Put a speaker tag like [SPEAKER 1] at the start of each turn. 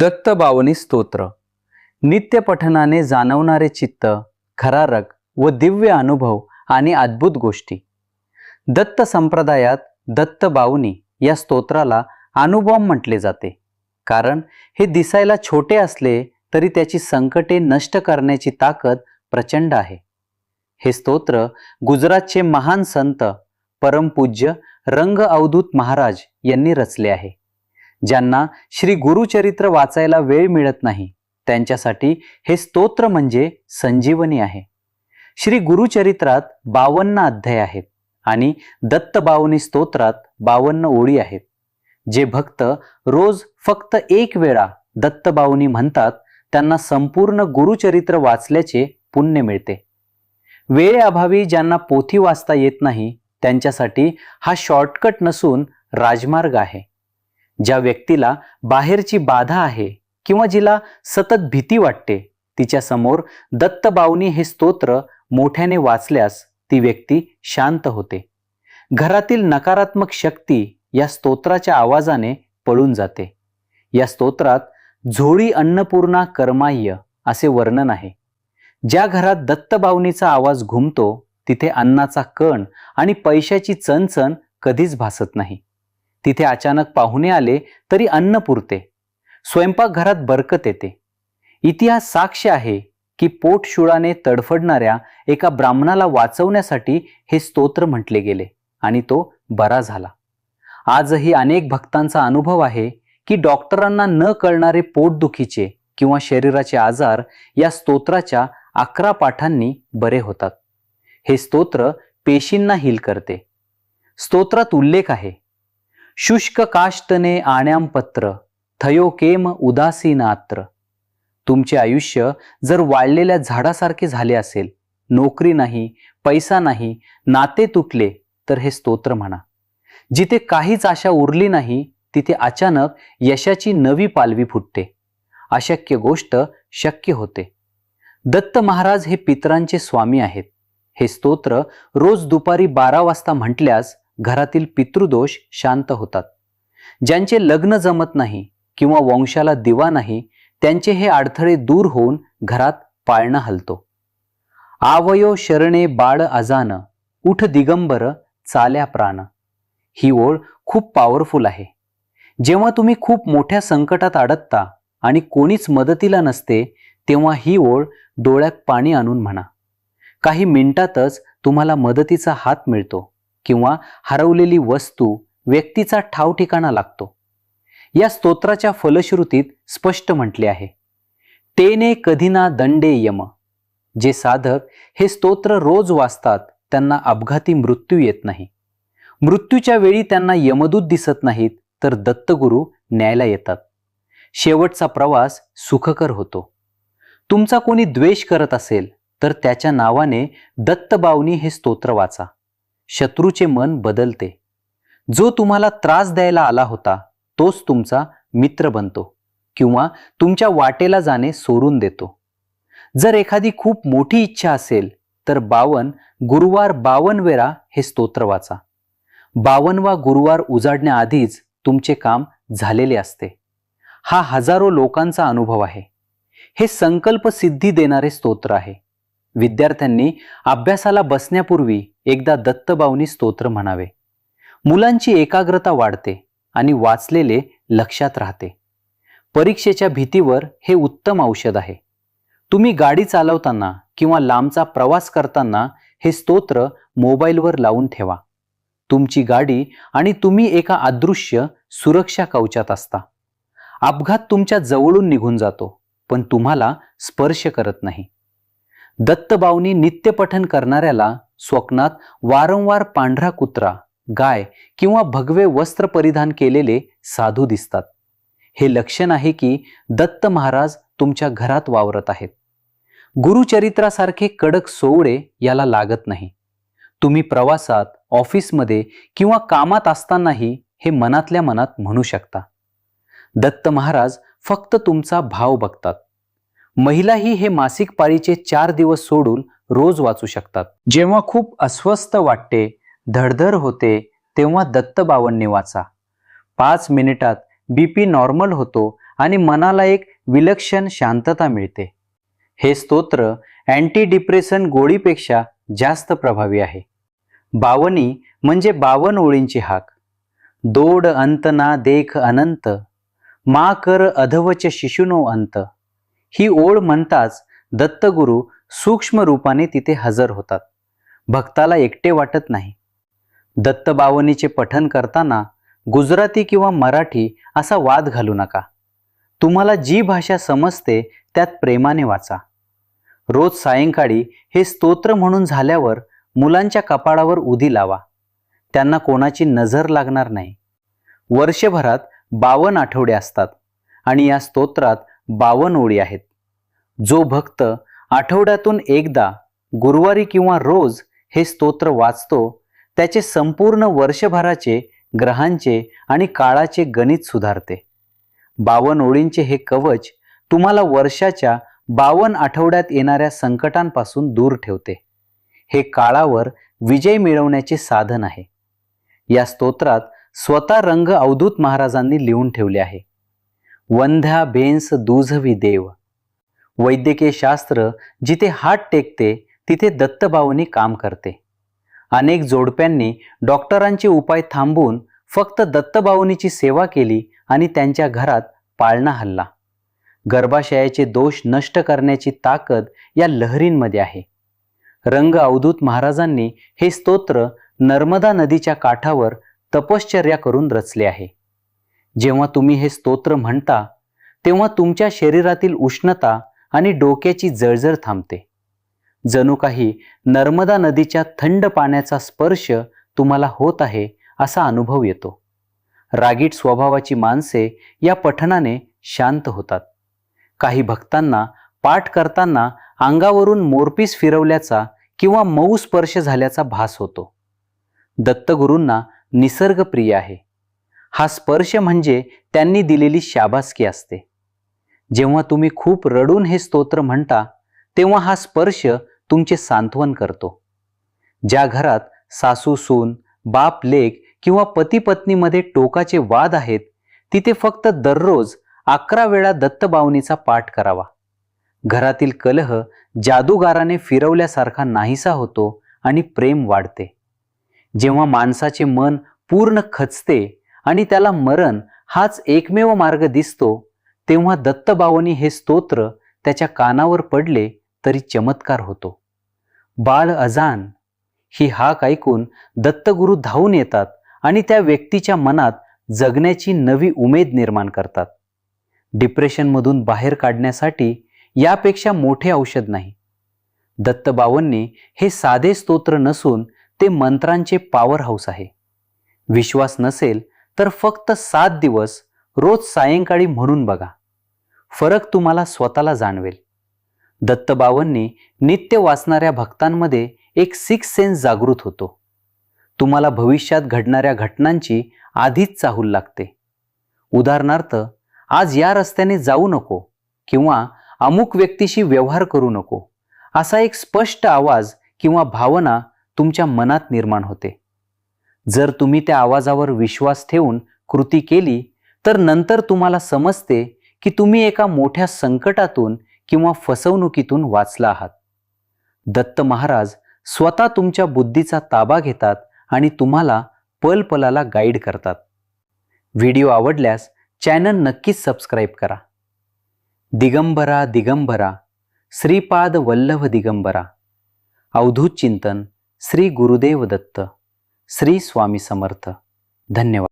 [SPEAKER 1] दत्तबावनी स्तोत्र. नित्यपठनाने जाणवणारे चित्त खरारक व दिव्य अनुभव आणि अद्भुत गोष्टी. दत्त संप्रदायात दत्तबावनी या स्तोत्राला अनुभव म्हटले जाते. कारण हे दिसायला छोटे असले तरी त्याची संकटे नष्ट करण्याची ताकद प्रचंड आहे. हे स्तोत्र गुजरातचे महान संत परमपूज्य रंग अवधूत महाराज यांनी रचले आहे. ज्यांना श्री गुरुचरित्र वाचायला वेळ मिळत नाही त्यांच्यासाठी हे स्तोत्र म्हणजे संजीवनी आहे. श्री गुरुचरित्रात बावन्न अध्याय आहेत आणि दत्तबावनी स्तोत्रात बावन्न ओळी आहेत. जे भक्त रोज फक्त एक वेळा दत्तबावनी म्हणतात त्यांना संपूर्ण गुरुचरित्र वाचल्याचे पुण्य मिळते. वेळेअभावी ज्यांना पोथी वाचता येत नाही त्यांच्यासाठी हा शॉर्टकट नसून राजमार्ग आहे. ज्या व्यक्तीला बाहेरची बाधा आहे किंवा जिला सतत भीती वाटते तिच्या समोर दत्तबावनी हे स्तोत्र मोठ्याने वाचल्यास ती व्यक्ती शांत होते. घरातील नकारात्मक शक्ती या स्तोत्राच्या आवाजाने पळून जाते. या स्तोत्रात झोळी अन्नपूर्णा कर्माय्य असे वर्णन आहे. ज्या घरात दत्तबावनीचा आवाज घुमतो तिथे अन्नाचा कण आणि पैशाची चणचण कधीच भासत नाही. तिथे अचानक पाहुणे आले तरी अन्न पुरते. स्वयंपाकघरात बरकत येते. इतिहास साक्ष आहे की पोटशुळाने तडफडणाऱ्या एका ब्राह्मणाला वाचवण्यासाठी हे स्तोत्र म्हटले गेले आणि तो बरा झाला. आजही अनेक भक्तांचा अनुभव आहे की डॉक्टरांना न कळणारे पोटदुखीचे किंवा शरीराचे आजार या स्तोत्राच्या अकरा पाठांनी बरे होतात. हे स्तोत्र पेशींना हील करते. स्तोत्रात उल्लेख आहे शुष्क काष्टने आण्यामपत्र थयो केम उदासीनात्र. तुमचे आयुष्य जर वाळलेल्या झाडासारखे झाले असेल नोकरी नाही पैसा नाही नाते तुटले तर हे स्तोत्र म्हणा. जिथे काहीच आशा उरली नाही तिथे अचानक यशाची नवी पालवी फुटते. अशक्य गोष्ट शक्य होते. दत्त महाराज हे पितरांचे स्वामी आहेत. हे स्तोत्र रोज दुपारी बारा वाजता म्हटल्यास घरातील पितृदोष शांत होतात. ज्यांचे लग्न जमत नाही किंवा वंशाला दिवा नाही त्यांचे हे अडथळे दूर होऊन घरात पाळणा हलतो. आवयो शरणे बाळ अजान उठ दिगंबर चाल्या प्राण. ही ओळ खूप पॉवरफुल आहे. जेव्हा तुम्ही खूप मोठ्या संकटात अडकता आणि कोणीच मदतीला नसते तेव्हा ही ओळ डोळ्यात पाणी आणून म्हणा. काही मिनिटातच तुम्हाला मदतीचा हात मिळतो. किंवा हरवलेली वस्तू व्यक्तीचा ठाव ठिकाणा लागतो. या स्तोत्राच्या फलश्रुतीत स्पष्ट म्हटले आहे. तेने कधीना दंडे यम. जे साधक हे स्तोत्र रोज वाचतात त्यांना अपघाती मृत्यू येत नाही. मृत्यूच्या वेळी त्यांना यमदूत दिसत नाहीत तर दत्तगुरू न्यायला येतात. शेवटचा प्रवास सुखकर होतो. तुमचा कोणी द्वेष करत असेल तर त्याच्या नावाने दत्तबावनी हे स्तोत्र वाचा. शत्रूचे मन बदलते. जो तुम्हाला त्रास द्यायला आला होता तोच तुमचा मित्र बनतो किंवा तुमच्या वाटेला जाणे सोडून देतो. जर एखादी खूप मोठी इच्छा असेल तर बावन गुरुवार बावन वेळा हे स्तोत्र वाचा. बावनवा गुरुवार उजाडण्याआधीच तुमचे काम झालेले असते. हा हजारो लोकांचा अनुभव आहे. हे संकल्प सिद्धी देणारे स्तोत्र आहे. विद्यार्थ्यांनी अभ्यासाला बसण्यापूर्वी एकदा दत्तबावनी स्तोत्र म्हणावे. मुलांची एकाग्रता वाढते आणि वाचलेले लक्षात राहते. परीक्षेच्या भीतीवर हे उत्तम औषध आहे. तुम्ही गाडी चालवताना किंवा लांबचा प्रवास करताना हे स्तोत्र मोबाईलवर लावून ठेवा. तुमची गाडी आणि तुम्ही एका अदृश्य सुरक्षा कवचात असता. अपघात तुमच्या जवळून निघून जातो पण तुम्हाला स्पर्श करत नाही. दत्तबावनी नित्यपठन करणाऱ्याला स्वप्नात वारंवार पांढरा कुत्रा गाय किंवा भगवे वस्त्र परिधान केलेले साधू दिसतात. हे लक्षण आहे की दत्त महाराज तुमच्या घरात वावरत आहेत. गुरुचरित्रासारखे कडक सोवळे याला लागत नाही. तुम्ही प्रवासात ऑफिसमध्ये किंवा कामात असतानाही हे मनातल्या मनात म्हणू शकता. दत्त महाराज फक्त तुमचा भाव बघतात. महिलाही हे मासिक पाळीचे चार दिवस सोडून रोज वाचू शकतात. जेव्हा खूप अस्वस्थ वाटते धडधड होते तेव्हा दत्तबावन्नी वाचा. पाच मिनिटात बीपी नॉर्मल होतो आणि मनाला एक विलक्षण शांतता मिळते. हे स्तोत्र अँटी डिप्रेशन गोळीपेक्षा जास्त प्रभावी आहे. बावनी म्हणजे बावन ओळींची हाक. दोड अंत ना देख अनंत. मा कर अधवच शिशुनो अंत. ही ओळ म्हणताच दत्तगुरु सूक्ष्म रूपाने तिथे हजर होतात. भक्ताला एकटे वाटत नाही. दत्तबावनीचे पठन करताना गुजराती किंवा मराठी असा वाद घालू नका. तुम्हाला जी भाषा समजते त्यात प्रेमाने वाचा. रोज सायंकाळी हे स्तोत्र म्हणून झाल्यावर मुलांच्या कपाळावर उदी लावा. त्यांना कोणाची नजर लागणार नाही. वर्षभरात बावन आठवडे असतात आणि या स्तोत्रात बावन ओळी आहेत. जो भक्त आठवड्यातून एकदा गुरुवारी किंवा रोज हे स्तोत्र वाचतो त्याचे संपूर्ण वर्षभराचे ग्रहांचे आणि काळाचे गणित सुधारते. बावन ओळींचे हे कवच तुम्हाला वर्षाच्या बावन आठवड्यात येणाऱ्या संकटांपासून दूर ठेवते. हे काळावर विजय मिळवण्याचे साधन आहे. या स्तोत्रात स्वतः रंग अवधूत महाराजांनी लिहून ठेवले आहे. वंध्या बेंस दुझवी देव. वैद्यकीय शास्त्र जिथे हात टेकते तिथे दत्तबावनी काम करते. अनेक जोडप्यांनी डॉक्टरांचे उपाय थांबवून फक्त दत्तबावनीची सेवा केली आणि त्यांच्या घरात पाळणा हल्ला. गर्भाशयाचे दोष नष्ट करण्याची ताकद या लहरींमध्ये आहे. रंग अवधूत महाराजांनी हे स्तोत्र नर्मदा नदीच्या काठावर तपश्चर्या करून रचले आहे. जेव्हा तुम्ही हे स्तोत्र म्हणता तेव्हा तुमच्या शरीरातील उष्णता आणि डोक्याची जळजळ थांबते. जणू काही नर्मदा नदीच्या थंड पाण्याचा स्पर्श तुम्हाला होत आहे असा अनुभव येतो. रागीट स्वभावाची माणसे या पठणाने शांत होतात. काही भक्तांना पाठ करताना अंगावरून मोरपीस फिरवल्याचा किंवा मऊ स्पर्श झाल्याचा भास होतो. दत्तगुरूंना निसर्ग प्रिय आहे. हा स्पर्श म्हणजे त्यांनी दिलेली शाबासकी असते. जेव्हा तुम्ही खूप रडून हे स्तोत्र म्हणता तेव्हा हा स्पर्श तुमचे सांत्वन करतो. ज्या घरात सासू सून बाप लेख किंवा पती पत्नीमध्ये टोकाचे वाद आहेत तिथे फक्त दररोज अकरा वेळा दत्तबावनीचा पाठ करावा. घरातील कलह जादूगाराने फिरवल्यासारखा नाहीसा होतो आणि प्रेम वाढते. जेव्हा माणसाचे मन पूर्ण खचते आणि त्याला मरण हाच एकमेव मार्ग दिसतो तेव्हा दत्तबावनी हे स्तोत्र त्याच्या कानावर पडले तरी चमत्कार होतो. बाळ अजान ही हाक ऐकून दत्तगुरू धावून येतात आणि त्या व्यक्तीच्या मनात जगण्याची नवी उमेद निर्माण करतात. डिप्रेशनमधून बाहेर काढण्यासाठी यापेक्षा मोठे औषध नाही. दत्तबावन्नी हे साधे स्तोत्र नसून ते मंत्रांचे पॉवर हाऊस आहे. विश्वास नसेल तर फक्त सात दिवस रोज सायंकाळी म्हणून बघा. फरक तुम्हाला स्वतःला जाणवेल. दत्तबावांनी नित्य वाचणाऱ्या भक्तांमध्ये एक सिक्स सेन्स जागृत होतो. तुम्हाला भविष्यात घडणाऱ्या घटनांची आधीच चाहूल लागते. उदाहरणार्थ आज या रस्त्याने जाऊ नको किंवा अमुक व्यक्तीशी व्यवहार करू नको असा एक स्पष्ट आवाज किंवा भावना तुमच्या मनात निर्माण होते. जर तुम्ही त्या आवाजावर विश्वास ठेवून कृती केली तर नंतर तुम्हाला समजते की तुम्ही एका मोठ्या संकटातून किंवा फसवणुकीतून वाचला आहात. दत्त महाराज स्वतः तुमच्या बुद्धीचा ताबा घेतात आणि तुम्हाला पलपलाला गाईड करतात. व्हिडिओ आवडल्यास चॅनल नक्कीच सबस्क्राईब करा. दिगंबरा दिगंबरा श्रीपाद वल्लभ दिगंबरा. अवधूत चिंतन श्री गुरुदेव दत्त श्री स्वामी समर्थ. धन्यवाद.